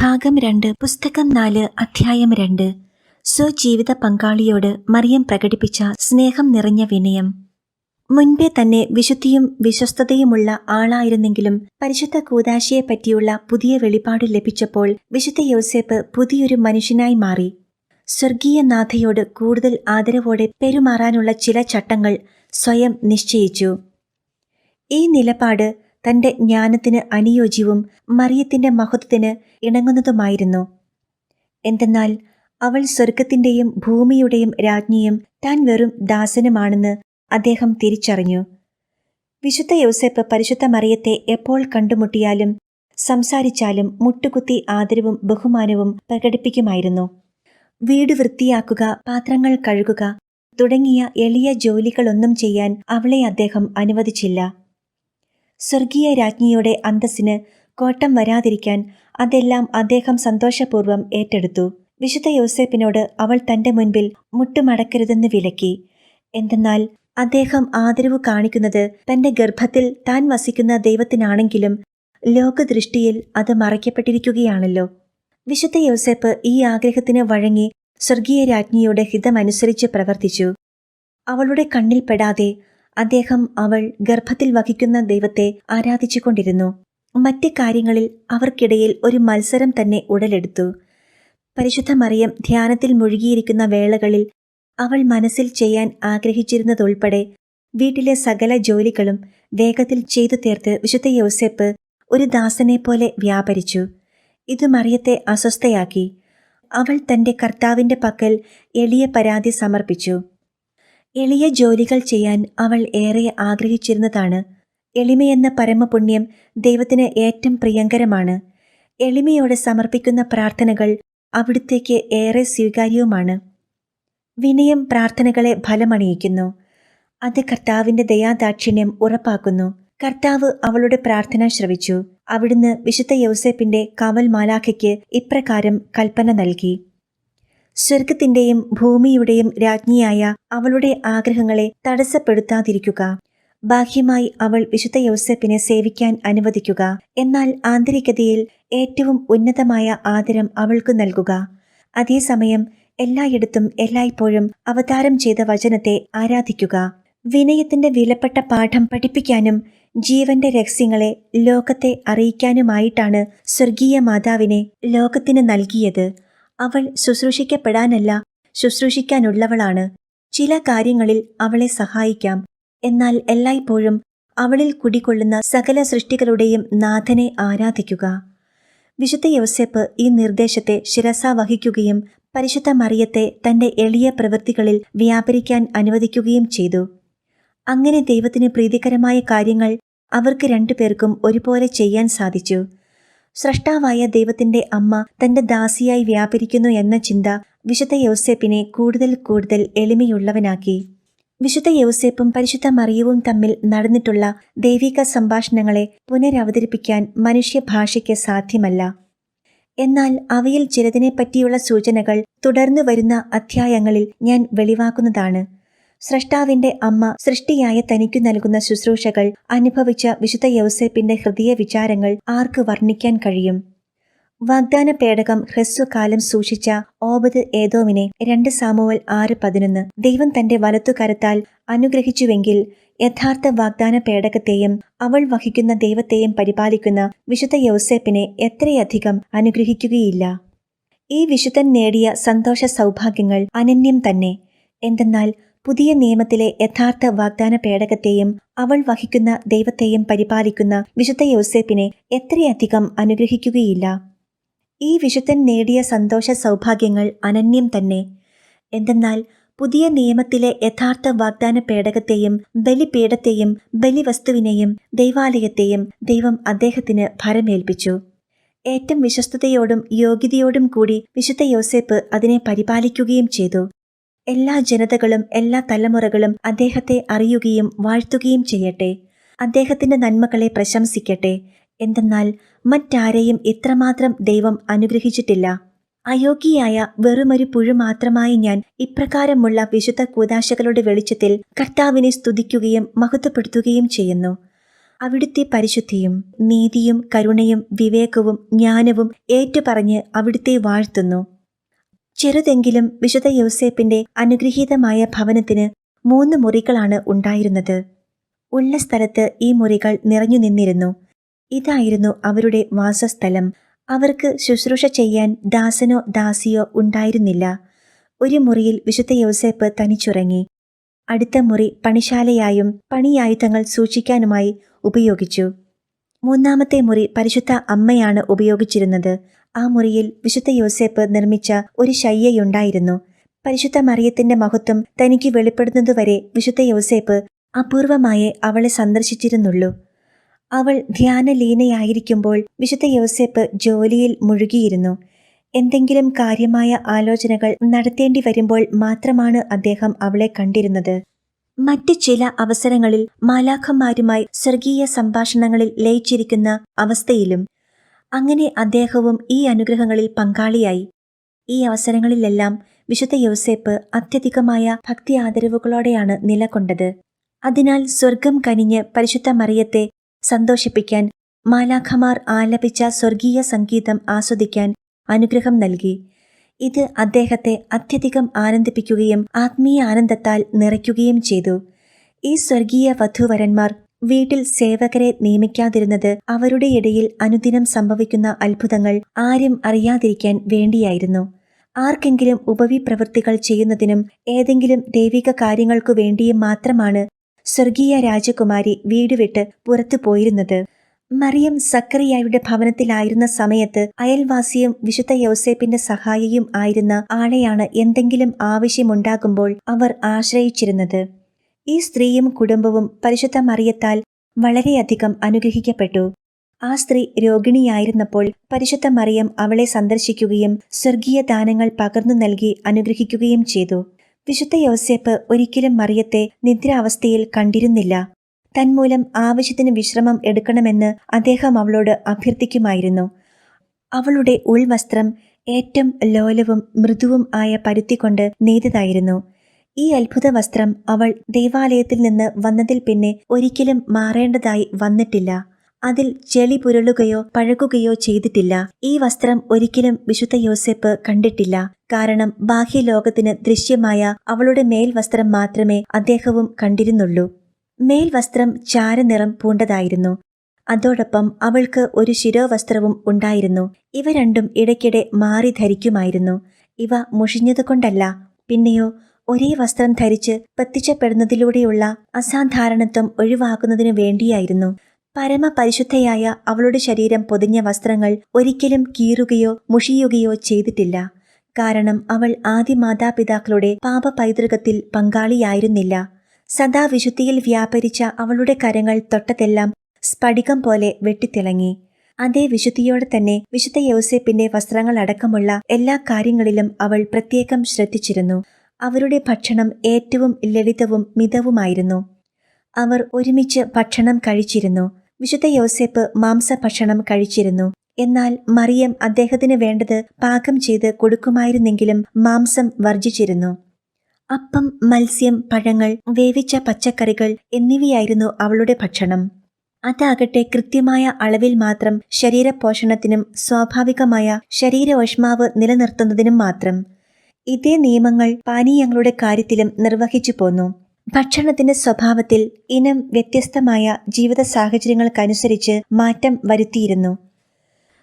ഭാഗം രണ്ട് പുസ്തകം നാല് അധ്യായം രണ്ട്. സ്വജീവിത പങ്കാളിയോട് മറിയം പ്രകടിപ്പിച്ച സ്നേഹം നിറഞ്ഞ വിനയം. മുൻപേ തന്നെ വിശുദ്ധിയും വിശ്വസ്തതയുമുള്ള ആളായിരുന്നെങ്കിലും പരിശുദ്ധ കൂതാശിയെ പറ്റിയുള്ള പുതിയ വെളിപാട് ലഭിച്ചപ്പോൾ വിശുദ്ധ യോസേപ്പ് പുതിയൊരു മനുഷ്യനായി മാറി. സ്വർഗീയ നാഥയോട് കൂടുതൽ ആദരവോടെ പെരുമാറാനുള്ള ചില ചട്ടങ്ങൾ സ്വയം നിശ്ചയിച്ചു. ഈ നിലപാട് തന്റെ ജ്ഞാനത്തിന് അനുയോജ്യവും മറിയത്തിന്റെ മഹത്വത്തിന് ഇണങ്ങുന്നതുമായിരുന്നു. എന്തെന്നാൽ അവൾ സ്വർഗത്തിന്റെയും ഭൂമിയുടെയും രാജ്ഞിയും താൻ വെറും ദാസനുമാണെന്ന് അദ്ദേഹം തിരിച്ചറിഞ്ഞു. വിശുദ്ധ യോസെപ്പ് പരിശുദ്ധ മറിയത്തെ എപ്പോൾ കണ്ടുമുട്ടിയാലും സംസാരിച്ചാലും മുട്ടുകുത്തി ആദരവും ബഹുമാനവും പ്രകടിപ്പിക്കുമായിരുന്നു. വീട് വൃത്തിയാക്കുക പാത്രങ്ങൾ കഴുകുക തുടങ്ങിയ എളിയ ജോലികളൊന്നും ചെയ്യാൻ അവളെ അദ്ദേഹം അനുവദിച്ചില്ല. സ്വർഗീയ രാജ്ഞിയുടെ അന്തസ്സിന് കോട്ടം വരാതിരിക്കാൻ അതെല്ലാം അദ്ദേഹം സന്തോഷപൂർവം ഏറ്റെടുത്തു. വിശുദ്ധ യോസേപ്പിനോട് അവൾ തന്റെ മുൻപിൽ മുട്ടുമടക്കരുതെന്ന് വിലക്കി. എന്തെന്നാൽ അദ്ദേഹം ആദരവ് കാണിക്കുന്നത് തന്റെ ഗർഭത്തിൽ താൻ വസിക്കുന്ന ദൈവത്തിനാണെങ്കിലും ലോകദൃഷ്ടിയിൽ അത് മറയ്ക്കപ്പെട്ടിരിക്കുകയാണല്ലോ. വിശുദ്ധ യോസേപ്പ് ഈ ആഗ്രഹത്തിന് വഴങ്ങി സ്വർഗീയ രാജ്ഞിയുടെ ഹിതമനുസരിച്ച് പ്രവർത്തിച്ചു. അവളുടെ കണ്ണിൽ പെടാതെ അദ്ദേഹം അവൾ ഗർഭത്തിൽ വഹിക്കുന്ന ദൈവത്തെ ആരാധിച്ചുകൊണ്ടിരുന്നു. മറ്റ് കാര്യങ്ങളിൽ അവർക്കിടയിൽ ഒരു മത്സരം തന്നെ ഉടലെടുത്തു. പരിശുദ്ധ മറിയം ധ്യാനത്തിൽ മുഴുകിയിരിക്കുന്ന വേളകളിൽ അവൾ മനസ്സിൽ ചെയ്യാൻ ആഗ്രഹിച്ചിരുന്നതുൾപ്പെടെ വീട്ടിലെ സകല ജോലികളും വേഗത്തിൽ ചെയ്തു തീർത്ത് വിശുദ്ധ യോസെപ്പ് ഒരു ദാസനെ പോലെ വ്യാപരിച്ചു. ഇത് മറിയത്തെ അസ്വസ്ഥയാക്കി. അവൾ തന്റെ കർത്താവിന്റെ പക്കൽ എളിയ പരാതി സമർപ്പിച്ചു. എളിയ ജോലികൾ ചെയ്യാൻ അവൾ ഏറെ ആഗ്രഹിച്ചിരുന്നതാണ്. എളിമയെന്ന പരമപുണ്യം ദൈവത്തിന് ഏറ്റവും പ്രിയങ്കരമാണ്. എളിമയോട് സമർപ്പിക്കുന്ന പ്രാർത്ഥനകൾ അവിടുത്തേക്ക് ഏറെ സ്വീകാര്യവുമാണ്. വിനയം പ്രാർത്ഥനകളെ ഫലമണിയിക്കുന്നു. അത് കർത്താവിന്റെ ദയാദാക്ഷിണ്യം ഉറപ്പാക്കുന്നു. കർത്താവ് അവളുടെ പ്രാർത്ഥന ശ്രവിച്ചു. അവിടുന്ന് വിശുദ്ധ യൗസേപ്പിന്റെ കാവൽ മാലാഖയ്ക്ക് ഇപ്രകാരം കൽപ്പന നൽകി. സ്വർഗത്തിന്റെയും ഭൂമിയുടെയും രാജ്ഞിയായ അവളുടെ ആഗ്രഹങ്ങളെ തടസ്സപ്പെടുത്താതിരിക്കുക. ബാഹ്യമായി അവൾ വിശുദ്ധ യോസഫിനെ സേവിക്കാൻ അനുവദിക്കുക. എന്നാൽ ആന്തരികതയിൽ ഏറ്റവും ഉന്നതമായ ആദരം അവൾക്ക് നൽകുക. അതേസമയം എല്ലായിടത്തും എല്ലായ്പ്പോഴും അവതാരം ചെയ്ത വചനത്തെ ആരാധിക്കുക. വിനയത്തിന്റെ വിലപ്പെട്ട പാഠം പഠിപ്പിക്കാനും ജീവന്റെ രഹസ്യങ്ങളെ ലോകത്തെ അറിയിക്കാനുമായിട്ടാണ് സ്വർഗീയ മാതാവിനെ ലോകത്തിന് നൽകിയത്. അവൾ ശുശ്രൂഷിക്കപ്പെടാനല്ല ശുശ്രൂഷിക്കാനുള്ളവളാണ്. ചില കാര്യങ്ങളിൽ അവളെ സഹായിക്കാം. എന്നാൽ എല്ലായ്പ്പോഴും അവളിൽ കുടികൊള്ളുന്ന സകല സൃഷ്ടികളുടെയും നാഥനെ ആരാധിക്കുക. വിശുദ്ധ യോസെപ്പ് ഈ നിർദ്ദേശത്തെ ശിരസ വഹിക്കുകയും പരിശുദ്ധ മറിയത്തെ തന്റെ എളിയ പ്രവൃത്തികളിൽ വ്യാപരിക്കാൻ അനുവദിക്കുകയും ചെയ്തു. അങ്ങനെ ദൈവത്തിന് പ്രീതികരമായ കാര്യങ്ങൾ അവർക്ക് രണ്ടുപേർക്കും ഒരുപോലെ ചെയ്യാൻ സാധിച്ചു. സ്രഷ്ടാവായ ദൈവത്തിന്റെ അമ്മ തന്റെ ദാസിയായി വ്യാപരിക്കുന്നു എന്ന ചിന്ത വിശുദ്ധ യൗസേപ്പിനെ കൂടുതൽ കൂടുതൽ എളിമയുള്ളവനാക്കി. വിശുദ്ധ യോസേപ്പും പരിശുദ്ധ മറിയവും തമ്മിൽ നടന്നിട്ടുള്ള ദൈവിക സംഭാഷണങ്ങളെ പുനരവതരിപ്പിക്കാൻ മനുഷ്യഭാഷയ്ക്ക് സാധ്യമല്ല. എന്നാൽ അവയിൽ ചിലതിനെപ്പറ്റിയുള്ള സൂചനകൾ തുടർന്നു വരുന്ന അധ്യായങ്ങളിൽ ഞാൻ വെളിവാക്കുന്നതാണ്. സ്രഷ്ടാവിന്റെ അമ്മ സൃഷ്ടിയായ തനിക്കു നൽകുന്ന ശുശ്രൂഷകൾ അനുഭവിച്ച വിശുദ്ധ യൗസേപ്പിന്റെ ഹൃദയ വിചാരങ്ങൾ ആർക്ക് വർണിക്കാൻ കഴിയും? വാഗ്ദാന പേടകം ഹ്രസ്വകാലം സൂക്ഷിച്ച ഓബദ് ഏതോവിനെ രണ്ട് സാമുവൽ ആറ് പതിനൊന്ന്. ദൈവം തന്റെ വലത്തുകരത്താൽ അനുഗ്രഹിച്ചുവെങ്കിൽ യഥാർത്ഥ വാഗ്ദാന പേടകത്തെയും അവൾ വഹിക്കുന്ന ദൈവത്തെയും പരിപാലിക്കുന്ന വിശുദ്ധ യൗസേപ്പിനെ എത്രയധികം അനുഗ്രഹിക്കുകയില്ല? ഈ വിശുദ്ധൻ നേടിയ സന്തോഷ സൗഭാഗ്യങ്ങൾ അനന്യം തന്നെ. എന്തെന്നാൽ പുതിയ നിയമത്തിലെ യഥാർത്ഥ വാഗ്ദാന പേടകത്തെയും അവൾ വഹിക്കുന്ന ദൈവത്തെയും പരിപാലിക്കുന്ന വിശുദ്ധ യോസേപ്പിനെ എത്രയധികം അനുഗ്രഹിക്കുകയില്ല. ഈ വിശുദ്ധൻ നേടിയ സന്തോഷ സൗഭാഗ്യങ്ങൾ അനന്യം തന്നെ. എന്തെന്നാൽ പുതിയ നിയമത്തിലെ യഥാർത്ഥ വാഗ്ദാന പേടകത്തെയും ബലിപീഠത്തെയും ബലിവസ്തുവിനെയും ദൈവാലയത്തെയും ദൈവം അദ്ദേഹത്തിന് ഭരമേൽപ്പിച്ചു. ഏറ്റവും വിശ്വസ്തയോടും യോഗ്യതയോടും കൂടി വിശുദ്ധ യോസേപ്പ് അതിനെ പരിപാലിക്കുകയും ചെയ്തു. എല്ലാ ജനതകളും എല്ലാ തലമുറകളും അദ്ദേഹത്തെ അറിയുകയും വാഴ്ത്തുകയും ചെയ്യട്ടെ. അദ്ദേഹത്തിന്റെ നന്മകളെ പ്രശംസിക്കട്ടെ. എന്തെന്നാൽ മറ്റാരെയും ഇത്രമാത്രം ദൈവം അനുഗ്രഹിച്ചിട്ടില്ല. അയോഗ്യയായ വെറുമൊരു പുഴു മാത്രമായി ഞാൻ ഇപ്രകാരമുള്ള വിശുദ്ധ കൂതാശകളുടെ വെളിച്ചത്തിൽ കർത്താവിനെ സ്തുതിക്കുകയും മഹത്വപ്പെടുത്തുകയും ചെയ്യുന്നു. അവിടുത്തെ പരിശുദ്ധിയും നീതിയും കരുണയും വിവേകവും ജ്ഞാനവും ഏറ്റുപറഞ്ഞ് അവിടുത്തെ വാഴ്ത്തുന്നു. ചെറുതെങ്കിലും വിശുദ്ധ യോസേപ്പിന്റെ അനുഗ്രഹീതമായ ഭവനത്തിന് മൂന്ന് മുറികളാണ് ഉണ്ടായിരുന്നത്. ഉള്ള സ്ഥലത്ത് ഈ മുറികൾ നിറഞ്ഞു നിന്നിരുന്നു. ഇതായിരുന്നു അവരുടെ വാസസ്ഥലം. അവർക്ക് ശുശ്രൂഷ ചെയ്യാൻ ദാസനോ ദാസിയോ ഉണ്ടായിരുന്നില്ല. ഒരു മുറിയിൽ വിശുദ്ധ യോസേപ്പ് തനിച്ചുറങ്ങി. അടുത്ത മുറി പണിശാലയായും പണിയായുധങ്ങൾ സൂക്ഷിക്കാനുമായി ഉപയോഗിച്ചു. മൂന്നാമത്തെ മുറി പരിശുദ്ധ അമ്മയാണ് ഉപയോഗിച്ചിരുന്നത്. ആ മുറിയിൽ വിശുദ്ധ യോസേപ്പ് നിർമ്മിച്ച ഒരു ശയ്യയുണ്ടായിരുന്നു. പരിശുദ്ധ മറിയത്തിന്റെ മഹത്വം തനിക്ക് വെളിപ്പെടുന്നതുവരെ വിശുദ്ധ യോസേപ്പ് അപൂർവമായേ അവളെ സന്ദർശിച്ചിരുന്നുള്ളൂ. അവൾ ധ്യാനലീനയായിരിക്കുമ്പോൾ വിശുദ്ധ യോസേപ്പ് ജോലിയിൽ മുഴുകിയിരുന്നു. എന്തെങ്കിലും കാര്യമായ ആലോചനകൾ നടത്തേണ്ടി വരുമ്പോൾ മാത്രമാണ് അദ്ദേഹം അവളെ കണ്ടിരുന്നത്. മറ്റ് ചില അവസരങ്ങളിൽ മാലാഖന്മാരുമായി സ്വർഗീയ സംഭാഷണങ്ങളിൽ ലയിച്ചിരിക്കുന്ന അവസ്ഥയിലും അങ്ങനെ അദ്ദേഹവും ഈ അനുഗ്രഹങ്ങളിൽ പങ്കാളിയായി. ഈ അവസരങ്ങളിലെല്ലാം വിശുദ്ധ യോസേപ്പ് അത്യധികമായ ഭക്തി ആദരവുകളോടെയാണ് നിലകൊണ്ടത്. അതിനാൽ സ്വർഗം കനിഞ്ഞ് പരിശുദ്ധ മറിയത്തെ സന്തോഷിപ്പിക്കാൻ മാലാഖമാർ ആലപിച്ച സ്വർഗീയ സംഗീതം ആസ്വദിക്കാൻ അനുഗ്രഹം നൽകി. ഇത് അദ്ദേഹത്തെ അത്യധികം ആനന്ദിപ്പിക്കുകയും ആത്മീയ ആനന്ദത്താൽ നിറയ്ക്കുകയും ചെയ്തു. ഈ സ്വർഗീയ വധൂവരന്മാർ വീട്ടിൽ സേവകരെ നിയമിക്കാതിരുന്നത് അവരുടെ ഇടയിൽ അനുദിനം സംഭവിക്കുന്ന അത്ഭുതങ്ങൾ ആരും അറിയാതിരിക്കാൻ വേണ്ടിയായിരുന്നു. ആർക്കെങ്കിലും ഉപവി പ്രവൃത്തികൾ ചെയ്യുന്നതിനും ഏതെങ്കിലും ദൈവിക കാര്യങ്ങൾക്കു വേണ്ടിയും മാത്രമാണ് സ്വർഗീയ രാജകുമാരി വീട് വിട്ട് പുറത്തു പോയിരുന്നത്. മറിയം സക്കറിയായുടെ ഭവനത്തിലായിരുന്ന സമയത്ത് അയൽവാസിയും വിശുദ്ധ യോസേപ്പിന്റെ സഹായിയും ആയിരുന്ന ആളെയാണ് എന്തെങ്കിലും ആവശ്യമുണ്ടാകുമ്പോൾ അവർ ആശ്രയിച്ചിരുന്നത്. ഈ സ്ത്രീയും കുടുംബവും പരിശുദ്ധ മറിയത്താൽ വളരെയധികം അനുഗ്രഹിക്കപ്പെട്ടു. ആ സ്ത്രീ രോഗിണിയായിരുന്നപ്പോൾ പരിശുദ്ധ മറിയം അവളെ സന്ദർശിക്കുകയും സ്വർഗീയ ദാനങ്ങൾ പകർന്നു നൽകി അനുഗ്രഹിക്കുകയും ചെയ്തു. വിശുദ്ധ യോസേപ്പ് ഒരിക്കലും മറിയത്തെ നിദ്രാവസ്ഥയിൽ കണ്ടിരുന്നില്ല. തന്മൂലം ആവശ്യത്തിന് വിശ്രമം എടുക്കണമെന്ന് അദ്ദേഹം അവളോട് അഭ്യർത്ഥിക്കുമായിരുന്നു. അവളുടെ ഉൾവസ്ത്രം ഏറ്റവും ലോലവും മൃദുവും ആയ പരുത്തി കൊണ്ട് നെയ്തതായിരുന്നു. ഈ അത്ഭുത വസ്ത്രം അവൾ ദേവാലയത്തിൽ നിന്ന് വന്നതിൽ പിന്നെ ഒരിക്കലും മാറേണ്ടതായി വന്നിട്ടില്ല. അതിൽ ചെളി പുരളുകയോ പഴകുകയോ ചെയ്തിട്ടില്ല. ഈ വസ്ത്രം ഒരിക്കലും വിശുദ്ധ യോസെപ്പ് കണ്ടിട്ടില്ല. കാരണം ബാഹ്യലോകത്തിന് ദൃശ്യമായ അവളുടെ മേൽവസ്ത്രം മാത്രമേ അദ്ദേഹവും കണ്ടിരുന്നുള്ളൂ. മേൽവസ്ത്രം ചാരനിറം പൂണ്ടതായിരുന്നു. അതോടൊപ്പം അവൾക്ക് ഒരു ശിരോവസ്ത്രവും ഉണ്ടായിരുന്നു. ഇവ രണ്ടും ഇടയ്ക്കിടെ മാറി ധരിക്കുമായിരുന്നു. ഇവ മുഷിഞ്ഞതുകൊണ്ടല്ല പിന്നെയോ ഒരേ വസ്ത്രം ധരിച്ച് പ്രത്യക്ഷപ്പെടുന്നതിലൂടെയുള്ള അസാധാരണത്വം ഒഴിവാക്കുന്നതിനു വേണ്ടിയായിരുന്നു. പരമപരിശുദ്ധയായ അവളുടെ ശരീരം പൊതിഞ്ഞ വസ്ത്രങ്ങൾ ഒരിക്കലും കീറുകയോ മുഷിയുകയോ ചെയ്തിട്ടില്ല. കാരണം അവൾ ആദ്യ മാതാപിതാക്കളുടെ പാപപൈതൃകത്തിൽ പങ്കാളിയായിരുന്നില്ല. സദാ വിശുദ്ധിയിൽ വ്യാപരിച്ച അവളുടെ കരങ്ങൾ തൊട്ടതെല്ലാം സ്ഫടികം പോലെ വെട്ടിത്തിളങ്ങി. അതേ വിശുദ്ധിയോടെ തന്നെ വിശുദ്ധ യൗസേപ്പിന്റെ വസ്ത്രങ്ങളടക്കമുള്ള എല്ലാ കാര്യങ്ങളിലും അവൾ പ്രത്യേകം ശ്രദ്ധിച്ചിരുന്നു. അവരുടെ ഭക്ഷണം ഏറ്റവും ലളിതവും മിതവുമായിരുന്നു. അവർ ഒരുമിച്ച് ഭക്ഷണം കഴിച്ചിരുന്നു. വിശുദ്ധ യോസേപ്പ് മാംസഭക്ഷണം കഴിച്ചിരുന്നു. എന്നാൽ മറിയം അദ്ദേഹത്തിന് വേണ്ടത് പാകം ചെയ്ത് കൊടുക്കുമായിരുന്നെങ്കിലും മാംസം വർജിച്ചിരുന്നു അപ്പം മത്സ്യം പഴങ്ങൾ വേവിച്ച പച്ചക്കറികൾ എന്നിവയായിരുന്നു അവളുടെ ഭക്ഷണം. അതാകട്ടെ കൃത്യമായ അളവിൽ മാത്രം ശരീരപോഷണത്തിനും സ്വാഭാവികമായ ശരീരോഷ്മാവ് നിലനിർത്തുന്നതിനും മാത്രം. ഇതേ നിയമങ്ങൾ പാനീയങ്ങളുടെ കാര്യത്തിലും നിർവഹിച്ചു പോന്നു. ഭക്ഷണത്തിന്റെ സ്വഭാവത്തിൽ ഇനം വ്യത്യസ്തമായ ജീവിത സാഹചര്യങ്ങൾക്കനുസരിച്ച് മാറ്റം വരുത്തിയിരുന്നു.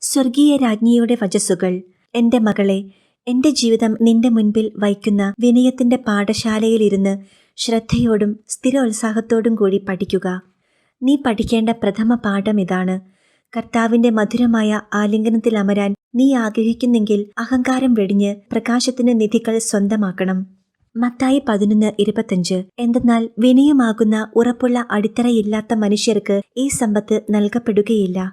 സ്വർഗീയ രാജ്ഞിയുടെ വചസ്സുകൾ എന്റെ മകളെ എന്റെ ജീവിതം നിന്റെ മുൻപിൽ വയ്ക്കുന്ന വിനയത്തിന്റെ പാഠശാലയിലിരുന്ന് ശ്രദ്ധയോടും സ്ഥിരോത്സാഹത്തോടും കൂടി പഠിക്കുക. നീ പഠിക്കേണ്ട പ്രഥമ പാഠം ഇതാണ്. കർത്താവിന്റെ മധുരമായ ആലിംഗനത്തിൽ അമരാൻ നീ ആഗ്രഹിക്കുന്നെങ്കിൽ അഹങ്കാരം വെടിഞ്ഞ് പ്രകാശത്തിന്റെ നിധികൾ സ്വന്തമാക്കണം. മത്തായി പതിനൊന്ന് ഇരുപത്തഞ്ച്. എന്തെന്നാൽ വിനയമാകുന്ന ഉറപ്പുള്ള അടിത്തറയില്ലാത്ത മനുഷ്യർക്ക് ഈ സമ്പത്ത് നൽകപ്പെടുകയില്ല.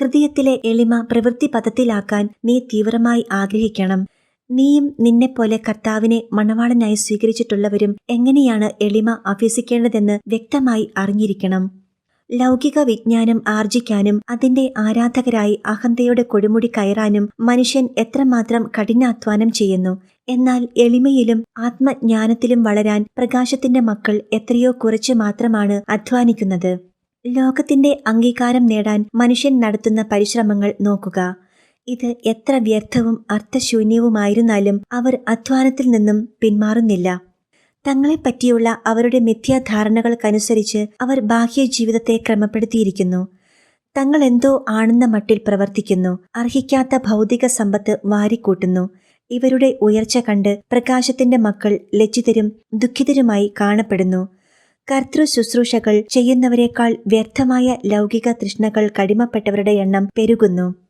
ഹൃദയത്തിലെ എളിമ പ്രവൃത്തി പദത്തിലാക്കാൻ നീ തീവ്രമായി ആഗ്രഹിക്കണം. നീയും നിന്നെപ്പോലെ കർത്താവിനെ മണവാളനായി സ്വീകരിച്ചിട്ടുള്ളവരും എങ്ങനെയാണ് എളിമ അഭ്യസിക്കേണ്ടതെന്ന് വ്യക്തമായി അറിഞ്ഞിരിക്കണം. ലൗകിക വിജ്ഞാനം ആർജിക്കാനും അതിന്റെ ആരാധകരായി അഹന്തയുടെ കൊടുമുടി കയറാനും മനുഷ്യൻ എത്രമാത്രം കഠിനാധ്വാനം ചെയ്യുന്നു. എന്നാൽ എളിമയിലും ആത്മജ്ഞാനത്തിലും വളരാൻ പ്രകാശത്തിന്റെ മക്കൾ എത്രയോ കുറച്ച് മാത്രമാണ് അധ്വാനിക്കുന്നത്. ലോകത്തിന്റെ അംഗീകാരം നേടാൻ മനുഷ്യൻ നടത്തുന്ന പരിശ്രമങ്ങൾ നോക്കുക. ഇത് എത്ര വ്യർത്ഥവും അർത്ഥശൂന്യവുമായിരുന്നാലും അവർ അധ്വാനത്തിൽ നിന്നും പിന്മാറുന്നില്ല. തങ്ങളെപ്പറ്റിയുള്ള അവരുടെ മിഥ്യാധാരണകൾക്കനുസരിച്ച് അവർ ബാഹ്യ ജീവിതത്തെ ക്രമപ്പെടുത്തിയിരിക്കുന്നു. തങ്ങൾ എന്തോ ആണെന്ന മട്ടിൽ പ്രവർത്തിക്കുന്നു. അർഹിക്കാത്ത ഭൗതിക സമ്പത്ത് വാരിക്കൂട്ടുന്നു. ഇവരുടെ ഉയർച്ച കണ്ട് പ്രകാശത്തിന്റെ മക്കൾ ലജ്ജിതരും ദുഃഖിതരുമായി കാണപ്പെടുന്നു. കർത്തൃ ശുശ്രൂഷകൾ ചെയ്യുന്നവരെക്കാൾ വ്യർത്ഥമായ ലൗകിക തൃഷ്ണകൾ കടിമപ്പെട്ടവരുടെ എണ്ണം പെരുകുന്നു.